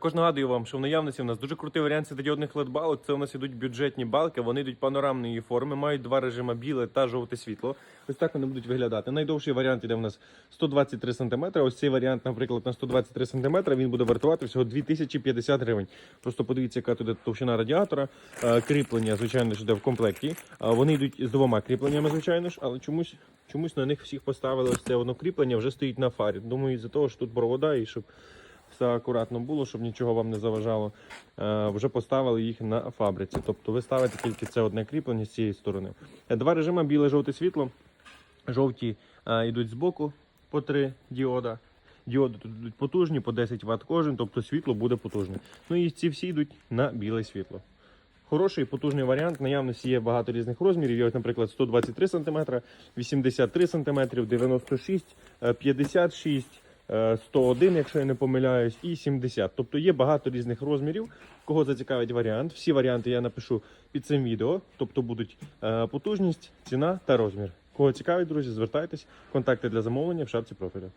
Також нагадую вам, що в наявності у нас дуже крутий варіант світодіодних LED-балок. Це у нас ідуть бюджетні балки, вони йдуть панорамної форми, мають два режими біле та жовте світло. Ось так вони будуть виглядати. Найдовший варіант іде у нас 123 см. Ось цей варіант, наприклад, на 123 см, він буде вартувати всього 2050 гривень. Просто подивіться, яка тут товщина радіатора. Е, Кріплення, звичайно ж, йде в комплекті. Е, Вони йдуть з двома кріпленнями, звичайно ж, але чомусь, чомусь на них всіх поставили ось це одно кріплення, вже стоїть на фарі. Думаю, із-за того, що тут провода і щоб все акуратно було, щоб нічого вам не заважало. Е, Вже поставили їх на фабриці. Тобто ви ставите тільки це одне кріплення з цієї сторони. Е, Два режими біле, жовте світло. Жовті е, йдуть збоку по три діода. Діоди тут йдуть потужні, по 10 Вт кожен, тобто світло буде потужне. Ну і ці всі йдуть на біле світло. Хороший потужний варіант. Наявності є багато різних розмірів. Є, наприклад, 123 см, 83 см, 96, е, 56, е, 101, якщо я не помиляюсь, і 70. Тобто є багато різних розмірів. Кого зацікавить варіант. Всі варіанти я напишу під цим відео. Тобто будуть е, потужність, ціна та розмір. Кого цікавить, друзі, звертайтесь. Контакти для замовлення в шапці профілю.